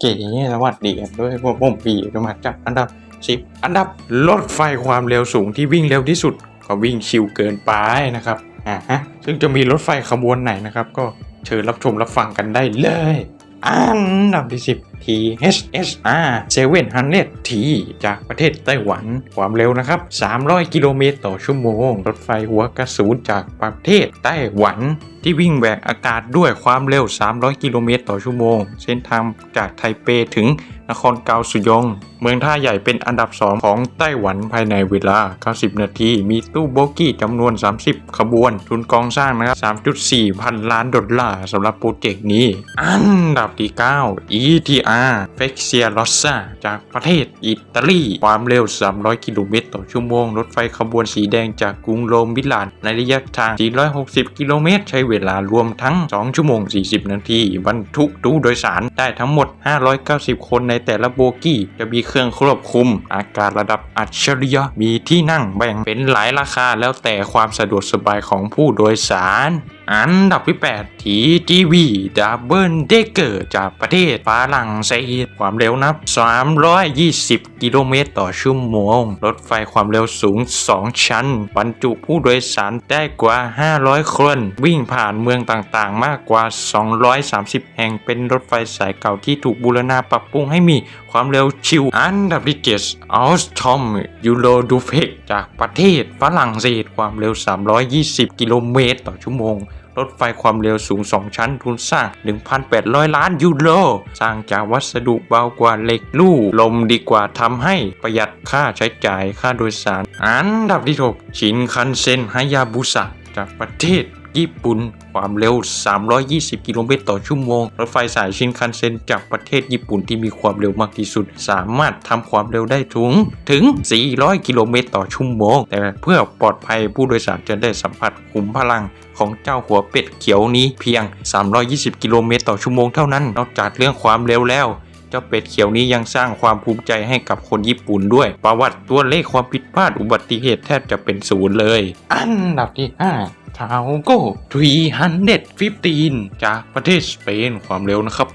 เก๋สวัสดีกันด้วยพวกผมปีจะมาจับอันดับสิบอันดับรถไฟความเร็วสูงที่วิ่งเร็วที่สุด ก็วิ่งชิวเกินไปนะครับอ่าฮะซึ่งจะมีรถไฟขบวนไหนนะครับ ก็เชิญรับชมรับฟังกันได้เลย อันดับที่สิบ700 T จากประเทศไต้หวัน ความเร็วนะครับ 300 กิโลเมตรต่อชั่วโมง รถไฟหัวกระสุนจากประเทศไต้หวันที่วิ่งแหวกอากาศด้วยความเร็ว 300 กิโลเมตรต่อชั่วโมง เส้นทางจากไทเปถึงนครเกาสุยงเมืองท่าใหญ่เป็นอันดับ 2 ของไต้หวันภายในเวลา 90 นาที มีตู้โบกี้จำนวน 30 ขบวน ทุนกองสร้างนะครับ 3.4 พันล้านดอลลาร์สำหรับโปรเจกต์นี้ อันดับที่ 9 ETR f e x i a r o s s a จากประเทศอิตาลี ความเร็ว 300 กิโลเมตรต่อชั่วโมง รถไฟขบวนสีแดงจากกรุงโรมมิลาน ในระยะทาง 460 กิโลเมตร ใช้เวลารวมทั้ง 2 ชั่วโมง 40 นาทีบรรทุกตู้โดยสารได้ทั้งหมด 590 คนในแต่ละโบกี้ จะมีเครื่องควบคุม อากาศระดับอัจฉริยะมีที่นั่งแบ่งเป็นหลายราคาแล้วแต่ความสะดวกสบายของผู้โดยสาร อันดับที่8 TGV Double Decker จากประเทศฝรั่งเศสความเร็วนับ 320 กิโลเมตรต่อชั่วโมง รถไฟความเร็วสูง 2 ชั้น บรรจุผู้โดยสารได้กว่า 500 คน วิ่งผ่านเมืองต่างๆ มากกว่า 230 แห่งเป็นรถไฟสายเก่าที่ถูกบูรณาปรับปรุงให้มี ความเร็วชิว อันดับที่7อัลสทอมยูโรดูเพกจากประเทศฝรั่งเศสความเร็ว 320 กิโลเมตรต่อชั่วโมง รถไฟความเร็วสูง 2 ชั้นทุนสร้าง 1,800 ล้านยูโร สร้างจากวัสดุเบากว่าเหล็กลู่ ลมดีกว่าทำให้ประหยัดค่าใช้จ่ายค่าโดยสาร อันดับที่6ชินคันเซ็นฮายาบุสะจากประเทศ ญี่ปุ่น ความเร็ว 320 กิโลเมตรต่อชั่วโมง รถไฟสายชินคันเซ็นจากประเทศญี่ปุ่นที่มีความเร็วมากที่สุด สามารถทำความเร็วได้ถึงถึง 400 กิโลเมตรต่อชั่วโมง แต่เพื่อปลอดภัยผู้โดยสารจะได้สัมผัสขุมพลังของเจ้าหัวเป็ดเขียวนี้เพียง 320 กิโลเมตรต่อชั่วโมงเท่านั้น นอกจากเรื่องความเร็วแล้วเจ้าเป็ดเขียวนี้ยังสร้างความภูมิใจให้กับคนญี่ปุ่นด้วย ประวัติตัวเลขความผิดพลาดอุบัติเหตุแทบจะเป็นศูนย์เลย อันดับที่ 5 ทาวโก้315 จากประเทศสเปนความเร็วนะครับ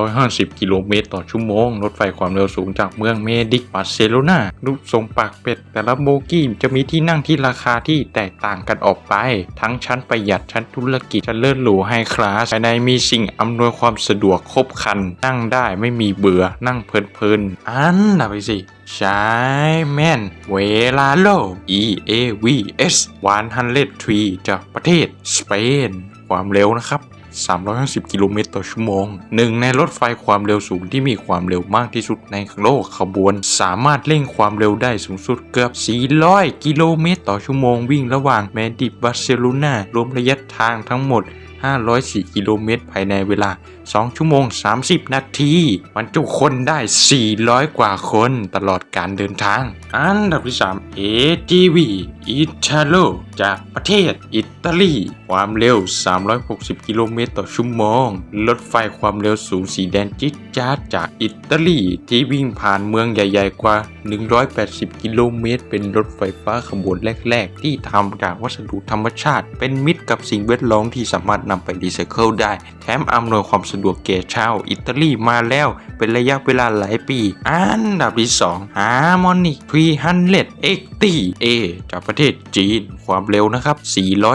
350 กิโลเมตรต่อชั่วโมง รถไฟความเร็วสูงจากเมืองเมดิกบาร์เซโลนารูปทรงปากเป็ด แต่ละโบกี้จะมีที่นั่งที่ราคาที่แตกต่างกันออกไป ทั้งชั้นประหยัดชั้นธุรกิจชั้นเลิศหรูไฮคลาสภายในมีสิ่งอำนวยความสะดวกครบครัน นั่งได้ไม่มีเบื่อนั่งเพลินๆอันดับที่สี่ ใช้แมนเวลาโล EAVS 103 จากประเทศสเปน ความเร็วนะครับ 350 กิโลเมตรต่อชั่วโมง หนึ่งในรถไฟความเร็วสูงที่มีความเร็วมากที่สุดในโลกขบวน สามารถเร่งความเร็วได้สูงสุดเกือบ 400 กิโลเมตรต่อชั่วโมงวิ่งระหว่างแมดริดบาร์เซโลนารวมระยะทางทั้งหมด504 กิโลเมตร ภายในเวลา 2 ชั่วโมง 30 นาทีบรรจุคนได้ 400 กว่าคนตลอดการเดินทาง อันดับที่ 3 AGV Italo จากประเทศอิตาลี ความเร็ว 360 กิโลเมตรต่อชั่วโมง รถไฟความเร็วสูงสีแดงจิ๊ดจ๊าดจากอิตาลี ที่วิ่งผ่านเมืองใหญ่ ๆ กว่า 180 กิโลเมตร เป็นรถไฟฟ้าขบวนแรก ๆ ที่ทำจากวัสดุธรรมชาติ เป็นมิตรกับสิ่งแวดล้อมที่สามารถนำไปรีไซเคิลได้ แถมอำนวยความสะดวกแก่ชาวอิตาลีมาแล้วเป็นระยะเวลาหลายปี อันดับที่ 2 Harmonic 300 XT-A จากประเทศจีน ความเร็วนะครับ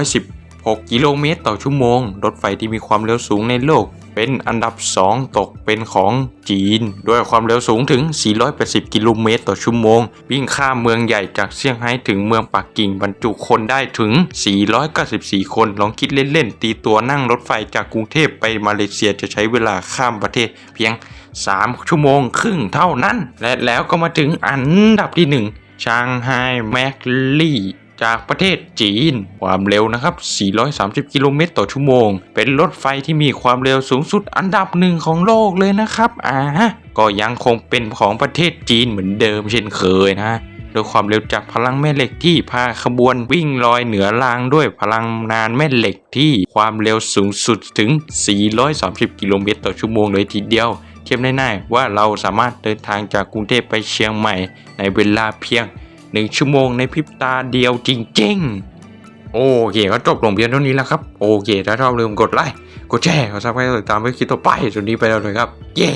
410 6 กิโลเมตรต่อชั่วโมง รถไฟที่มีความเร็วสูงในโลก เป็นอันดับ 2 ตกเป็นของจีน ด้วยความเร็วสูงถึง 480 กิโลเมตรต่อชั่วโมง วิ่งข้ามเมืองใหญ่จากเซี่ยงไฮ้ถึงเมืองปักกิ่งบรรจุคนได้ถึง 494 คน ลองคิดเล่น ๆ ตีตัวนั่งรถไฟจากกรุงเทพไปมาเลเซียจะใช้เวลาข้ามประเทศเพียง 3 ชั่วโมงครึ่งเท่านั้น และแล้วก็มาถึงอันดับที่ 1ชางไฮแมกลี่ จากประเทศจีน ความเร็วนะครับ 430 กิโลเมตรต่อชั่วโมง เป็นรถไฟที่มีความเร็วสูงสุดอันดับหนึ่งของโลกเลยนะครับ อ่า ก็ยังคงเป็นของประเทศจีนเหมือนเดิมเช่นเคยนะโดยความเร็วจากพลังแม่เหล็กที่พาขบวนวิ่งลอยเหนือรางด้วยพลังนานแม่เหล็กที่ความเร็วสูงสุดถึง 430 กิโลเมตรต่อชั่วโมงเลยทีเดียว เทียบง่ายๆว่าเราสามารถเดินทางจากกรุงเทพไปเชียงใหม่ในเวลาเพียง หนึ่งชั่วโมงในพริบตาเดียวจริง ๆ โอเคก็จบลงเพียงเท่านี้แล้วครับ โอเค ถ้าชอบลืมกดไลค์ กดแชร์กดซับสไครต์ติดตามไว้คลิปต่อไปจนนี้ไปแล้วเลยครับ เย้